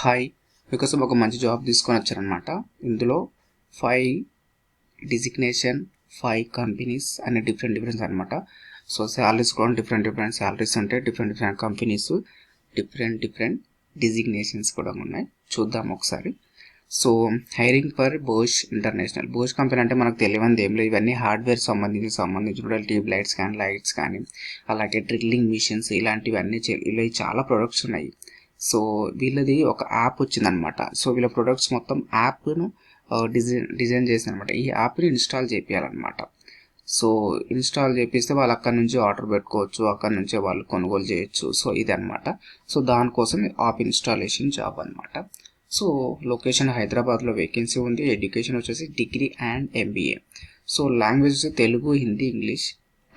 Hi. మీకోసం ఒక మంచి జాబ్ తీసుకొని వచ్చారనమాట ఇందులో ఫైవ్ డిజిగ్నేషన్ ఫైవ్ కంపెనీస్ అనే డిఫరెంట్ డిఫరెన్స్ అనమాట సో శాలరీస్ కూడా డిఫరెంట్ డిఫరెంట్ శాలరీస్ ఉంటాయి different different companies different different designations కూడా ఉన్నాయి. చూద్దాం ఒకసారి. So hiring for Bosch international Bosch company అంటే మనకు తెలియనిది ఏం లేదు. ఇవన్నీ హార్డ్వేర్ సంబంధించి సంబంధించిన ట్యూబ్ లైట్స్ కానీ లైట్స్ కానీ అలాగే డ్రిల్లింగ్ మిషన్స్ ఇలాంటివన్నీ ఇలా చాలా ప్రొడక్ట్స్ ఉన్నాయి. సో వీళ్ళది ఒక యాప్ వచ్చిందనమాట. సో వీళ్ళ ప్రొడక్ట్స్ మొత్తం యాప్ను డిజైన్ డిజైన్ చేసింది ఈ యాప్ని ఇన్స్టాల్ చేయాలన్నమాట సో ఇన్స్టాల్ చేపిస్తే వాళ్ళు అక్కడ నుంచి ఆర్డర్ పెట్టుకోవచ్చు అక్కడ నుంచే వాళ్ళు కొనుగోలు చేయొచ్చు. సో ఇది అనమాట సో దానికోసం యాప్ ఇన్స్టాలేషన్ జాబ్ అనమాట సో లొకేషన్ హైదరాబాద్లో వేకెన్సీ ఉంది. ఎడ్యుకేషన్ వచ్చేసి degree and MBA so language వచ్చి తెలుగు హిందీ ఇంగ్లీష్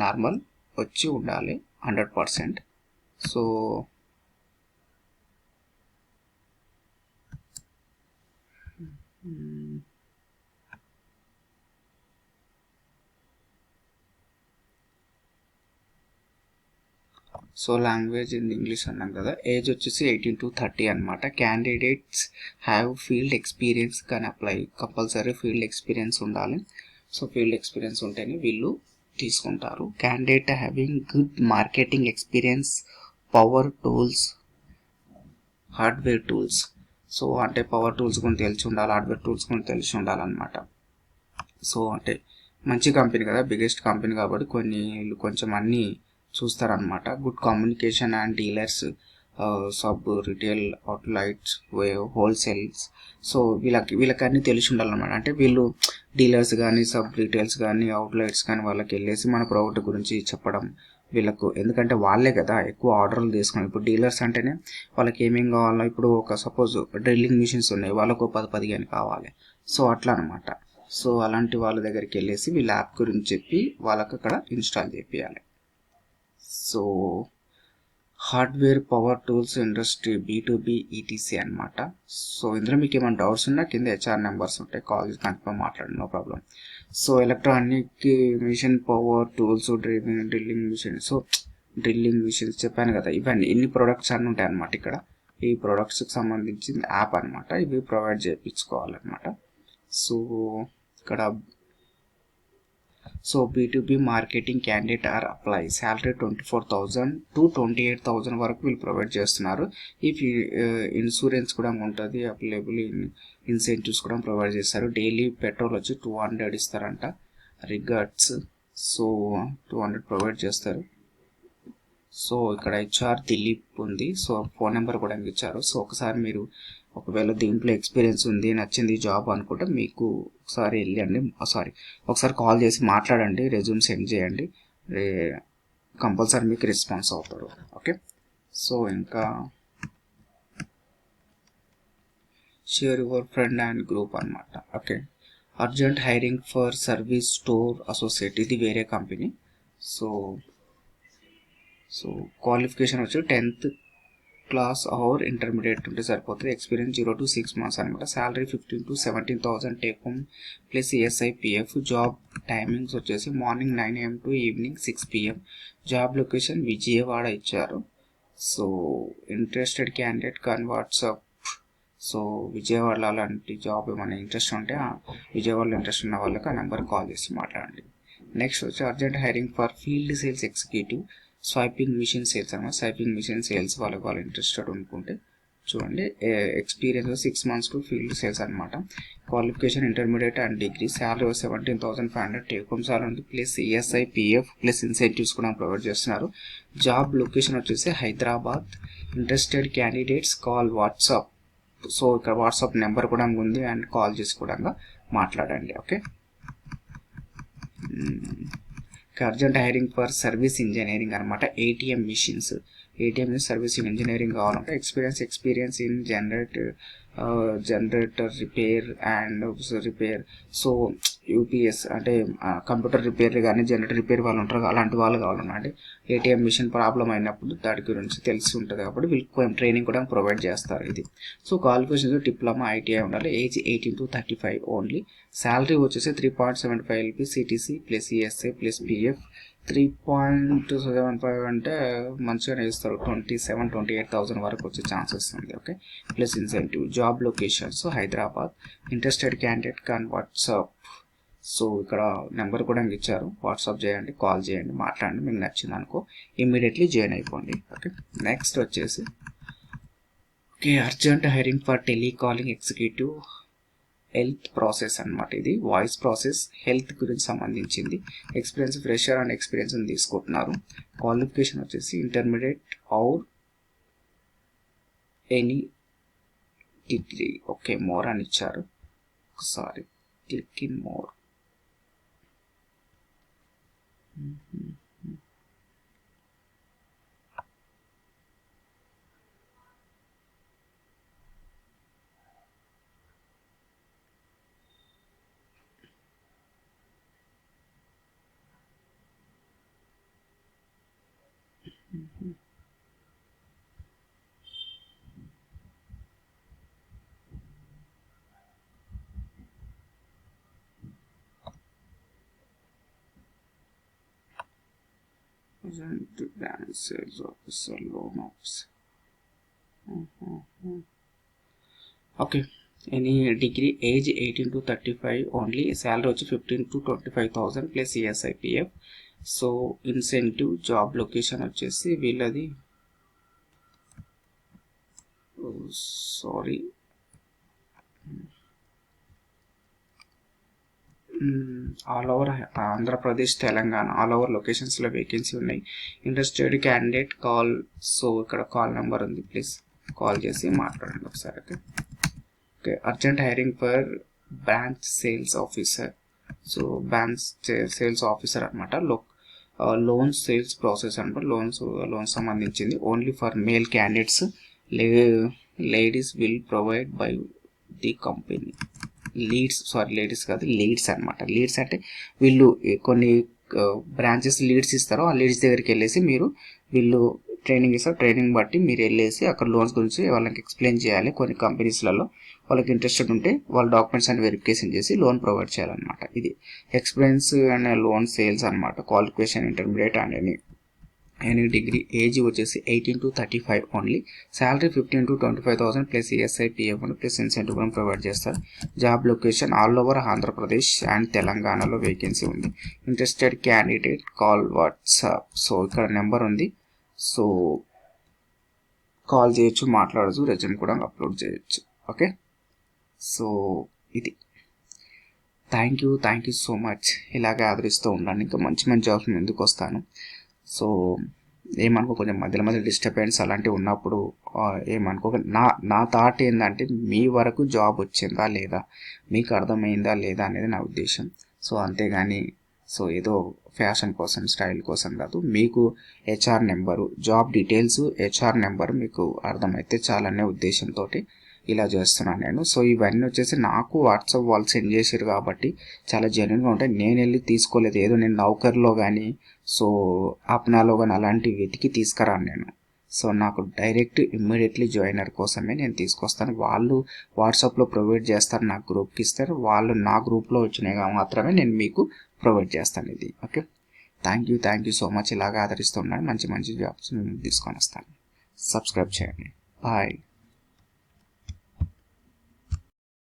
నార్మల్ వచ్చి ఉండాలి hundred percent. So so language in English అన్నాం కదా ఏజ్ వచ్చేసి ఎయిటీన్ టు థర్టీ అనమాట క్యాండిడేట్స్ హ్యావ్ ఫీల్డ్ ఎక్స్పీరియన్స్ కానీ అప్లై కంపల్సరీ ఫీల్డ్ ఎక్స్పీరియన్స్ ఉండాలి. సో ఫీల్డ్ ఎక్స్పీరియన్స్ ఉంటేనే వీళ్ళు తీసుకుంటారు. Candidate having good marketing experience power tools hardware tools so అంటే పవర్ టూల్స్ గురించి తెలిసి ఉండాలి హార్డ్వేర్ టూల్స్ గురించి తెలిసి ఉండాలన్నమాట సో అంటే మంచి కంపెనీ కదా బిగ్గెస్ట్ కంపెనీ కాబట్టి కొన్ని వీళ్ళు కొంచెం అన్నీ చూస్తారనమాట good communication and dealers sub retail outlets wholesales. So వీళ్ళకి వీళ్ళకి అన్నీ తెలిసి ఉండాలన్నమాట. అంటే వీళ్ళు డీలర్స్ కానీ సబ్ రిటైల్స్ కానీ అవుట్లైట్స్ కానీ వాళ్ళకి వెళ్ళేసి మన ప్రోడక్ట్ గురించి చెప్పడం వీళ్ళకు. ఎందుకంటే వాళ్ళే కదా ఎక్కువ ఆర్డర్లు తీసుకుని ఇప్పుడు డీలర్స్ అంటేనే వాళ్ళకి ఏమేం కావాలో ఇప్పుడు ఒక సపోజ్ డ్రిల్లింగ్ మిషన్స్ ఉన్నాయి. వాళ్ళకు పది పదిహేను కావాలి. సో అట్లా అనమాట సో అలాంటి వాళ్ళ దగ్గరికి వెళ్ళేసి వీళ్ళ యాప్ గురించి చెప్పి వాళ్ళకి అక్కడ install చేపియాలి. So hardware power tools industry B to B ETC అనమాట సో ఇందులో మీకు ఏమైనా డౌట్స్ ఉన్నా కింద హెచ్ఆర్ నెంబర్స్ ఉంటాయి కాల్ చేసి కన్ఫర్మ్ మాట్లాడండి no problem. So electronic machine power tools drilling drilling machine so drilling machines చెప్పాను కదా ఇవన్నీ ఎన్ని ప్రొడక్ట్స్ అన్నీ ఉంటాయి అనమాట ఇక్కడ. ఈ ప్రొడక్ట్స్కి సంబంధించిన యాప్ అనమాట ఇవి ప్రొవైడ్ చేయించుకోవాలన్నమాట. సో ఇక్కడ so B marketing candidate are apply salary twenty four thousand to twenty eight thousand వరకు వీళ్ళు ప్రొవైడ్ చేస్తున్నారు. ఇఫ్ ఇన్సూరెన్స్ కూడా ఉంటుంది అవైలబుల్ ఇన్సెంటివ్స్ కూడా ప్రొవైడ్ చేస్తారు. డైలీ పెట్రోల్ వచ్చి టూ హండ్రెడ్ ఇస్తారంట. Regards so two hundred provide చేస్తారు. సో ఇక్కడ హెచ్ఆర్ దిలీప్ ఉంది. సో ఫోన్ నెంబర్ కూడా ఇచ్చారు. సో ఒకసారి మీరు ఒకవేళ దీంట్లో ఎక్స్పీరియన్స్ ఉంది నచ్చింది జాబ్ అనుకుంటే మీకు ఒకసారి వెళ్ళండి. సారీ ఒకసారి కాల్ చేసి మాట్లాడండి రెజ్యూమ్ సెండ్ చేయండి. కంపల్సరీ మీకు రెస్పాన్స్ అవుతారు. ఓకే? సో ఇంకా share your friend and group అనమాట okay? Urgent hiring for service store associate. ఇది వేరే కంపెనీ. సో సో క్వాలిఫికేషన్ వచ్చి టెన్త్ క్లాస్ ఆర్ ఇంటర్మీడియట్ ఉంటే సరిపోతుంది. Experience zero to six months అనమాట salary fifteen to seventeen thousand take home plus ESI PF job timings వచ్చేసి morning nine AM to evening six PM job location Vijayawada ఇచ్చారు. So interested candidate can WhatsApp so విజయవాడలో అలాంటి job ఏమైనా interest ఉంటే ఆ విజయవాడలో interest ఉన్న వాళ్ళకి ఆ నెంబర్ కాల్ చేసి మాట్లాడండి. నెక్స్ట్ వచ్చి urgent hiring for field sales executive swiping machine sales అనమాట స్వైపింగ్ మిషన్ సేల్స్ వాళ్ళకి వాళ్ళు ఇంట్రెస్టెడ్ అనుకుంటే చూడండి experience six months to field sales అనమాట qualification intermediate and degree salary seventeen thousand five hundred take home salary ఉంది plus ESI PF plus incentives కూడా provide చేస్తున్నారు. Job location వచ్చేసి Hyderabad. Interested candidates call WhatsApp so ఇక్కడ WhatsApp number కూడా ఉంది and call చేసి కూడా మాట్లాడండి okay urgent hiring for service engineering అనమాట ATM machines ATM service engineering కావాలంటే experience experience in generate generator repair and repair so UPS అంటే computer repair కానీ జనరేటర్ రిపేర్ వాళ్ళు ఉంటారు. అలాంటి వాళ్ళు కావాలన్నా అంటే ఏటీఎం మిషన్ ప్రాబ్లం అయినప్పుడు దాని గురించి తెలిసి ఉంటుంది కాబట్టి వీళ్ళకి ట్రైనింగ్ కూడా ప్రొవైడ్ చేస్తారు ఇది. సో క్వాలిఫికేషన్స్ డిప్లొమా ఐటీఐ ఉండాలి. Age eighteen to thirty five only. Salary వచ్చేసి three point seventy five LP CTC plus ESI plus PF. Three point seven five అంటే మంచిగానే ఇస్తారు twenty seven twenty eight thousand వరకు వచ్చే chances ఉంది okay. Plus incentive job locations Hyderabad. Interested candidate can WhatsApp so ఇక్కడ number కూడా ఇచ్చారు. WhatsApp చేయండి కాల్ చేయండి మాట్లాడండి మీకు నచ్చింది అనుకో ఇమ్మీడియట్లీ జాయిన్ అయిపోండి. ఓకే? నెక్స్ట్ వచ్చేసి okay urgent hiring for telecalling executive health process అనమాట ఇది. వాయిస్ ప్రాసెస్ హెల్త్ గురించి సంబంధించింది. ఎక్స్పీరియన్స్ ఫ్రెషర్ అండ్ ఎక్స్పీరియన్స్ తీసుకుంటున్నారు. క్వాలిఫికేషన్ వచ్చేసి intermediate or any degree. Okay more అని ఇచ్చారు. Sorry click in more. Mm-hmm. Mm-hmm. mm-hmm. Present brand sales officer, loan officer. Okay any degree age eighteen to thirty five only salary వచ్చి fifteen to twenty five thousand plus ESI PF so incentive job location వచ్చేసి వీళ్ళది sorry all over Andhra Pradesh Telangana all over లొకేషన్స్లో vacancy ఉన్నాయి. Interested candidate call so ఇక్కడ call number ఉంది please call చేసి మాట్లాడండి ఒకసారి okay okay urgent hiring for branch sales officer so branch sales officer అనమాట లో లోన్ సేల్స్ ప్రాసెస్ అనమాట loans loans సంబంధించింది. ఓన్లీ ఫర్ మేల్ క్యాండిడేట్స్ లే ladies will provide by the company leads sorry ladies కాదు leads అనమాట leads అంటే వీళ్ళు కొన్ని బ్రాంచెస్ లీడ్స్ ఇస్తారో ఆ లీడ్స్ దగ్గరికి వెళ్ళేసి మీరు వీళ్ళు ట్రైనింగ్ ఇస్తారు. ట్రైనింగ్ బట్టి మీరు వెళ్ళేసి అక్కడ లోన్స్ గురించి వాళ్ళకి ఎక్స్ప్లెయిన్ చేయాలి. కొన్ని కంపెనీస్లలో వాళ్ళకి ఇంట్రెస్టెడ్ ఉంటే వాళ్ళ డాక్యుమెంట్స్ అని వెరిఫికేషన్ చేసి లోన్ ప్రొవైడ్ చేయాలన్నమాట. ఇది ఎక్స్పీరియన్స్ అండ్ లోన్ సేల్స్ అనమాట qualification intermediate and any degree age వచ్చేసి eighteen to thirty five only salary fifteen to twenty five thousand plus ESI PF plus incentive కూడా provide చేస్తారు. Job location all over Andhra Pradesh and తెలంగాణలో vacancy ఉంది. Interested candidate call WhatsApp so ఇక్కడ number ఉంది. So call చేయొచ్చు మాట్లాడచ్చు resume కూడా upload చేయొచ్చు. ఓకే సో ఇది. Thank you thank you so much ఇలాగే ఆదరిస్తూ ఉండండి. ఇంకా మంచి మంచి జాబ్స్ ముందుకు వస్తాను. సో ఏమనుకో కొంచెం మధ్యలో మధ్య డిస్టర్బెన్స్ అలాంటివి ఉన్నప్పుడు ఏమనుకో నా నా థాట్ ఏంటంటే మీ వరకు జాబ్ వచ్చిందా లేదా? మీకు అర్థమైందా లేదా అనేది నా ఉద్దేశం. సో అంతేగాని సో ఏదో ఫ్యాషన్ కోసం స్టైల్ కోసం కాదు మీకు HR number job details HR number మీకు అర్థమైతే చాలనే ఉద్దేశంతో ఇలా చేస్తున్నాను నేను. సో ఇవన్నీ వచ్చేసి నాకు వాట్సాప్ వాళ్ళు సెండ్ చేసారు కాబట్టి చాలా జెన్యున్గా ఉంటాయి. నేను వెళ్ళి తీసుకోలేదు. ఏదో నేను నౌకర్లో కానీ సో అప్నాలో కానీ అలాంటివి వెతికి తీసుకురాను నేను. సో నాకు డైరెక్ట్ ఇమ్మీడియట్లీ జాయినర్ కోసమే నేను తీసుకొస్తాను. వాళ్ళు వాట్సాప్లో ప్రొవైడ్ చేస్తారు నా గ్రూప్కి ఇస్తారు. వాళ్ళు నా గ్రూప్లో వచ్చినాయి మాత్రమే నేను మీకు ప్రొవైడ్ చేస్తాను ఇది. Okay? Thank you thank you so much. ఇలాగా ఆదరిస్తున్నాను మంచి మంచి జాబ్స్ మేము తీసుకొని వస్తాను. సబ్స్క్రైబ్ చేయండి. బాయ్.